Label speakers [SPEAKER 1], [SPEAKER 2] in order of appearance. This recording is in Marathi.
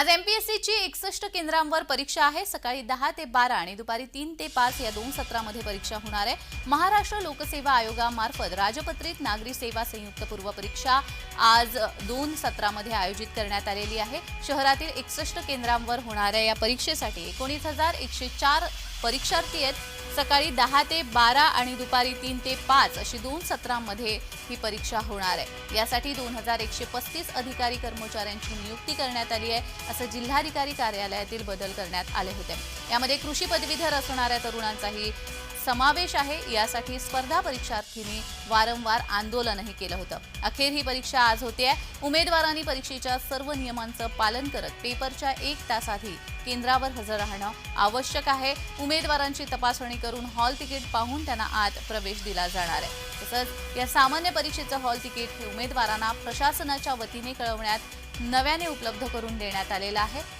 [SPEAKER 1] आज एमपीएससीची एकसष्ट केंद्रांवर परीक्षा आहे. सकाळी दहा ते बारा आणि दुपारी तीन ते पाच या दोन सत्रामध्ये परीक्षा होणार आहे. महाराष्ट्र लोकसेवा आयोगामार्फत राजपत्रित नागरी सेवा संयुक्त पूर्व परीक्षा आज दोन सत्रामध्ये आयोजित करण्यात आलेली आहे. शहरातील एकसष्ट केंद्रांवर होणाऱ्या या परीक्षेसाठी एकोणीस हजार एकशे चार परीक्षार्थी आहेत. सकाळी दहा ते बारा आणि दुपारी तीन ते पाच अशी दोन सत्रांमध्ये ही परीक्षा होणार आहे. यासाठी दोन हजार एकशे पस्तीस अधिकारी कर्मचाऱ्यांची नियुक्ती करण्यात आली आहे असं जिल्हाधिकारी कार्यालयातील बदल करण्यात आले होते. यामध्ये कृषी पदवीधर असणाऱ्या तरुणांचाही समावेश आहे. यासाठी स्पर्धा परीक्षार्थींनी वारंवार आंदोलनही केलं होतं. अखेर ही परीक्षा आज होते आहे. उमेदवारांनी परीक्षेच्या सर्व नियमांचं पालन करत पेपरच्या एक तास आधी केंद्रावर हजर राहणं आवश्यक आहे. उमेदवारांची तपासणी करून हॉल तिकीट पाहून त्यांना आत प्रवेश दिला जाणार आहे. तसंच या सामान्य परीक्षेचं हॉल तिकीट हे उमेदवारांना प्रशासनाच्या वतीने कळवण्यात नव्याने उपलब्ध करून देण्यात आलेलं आहे.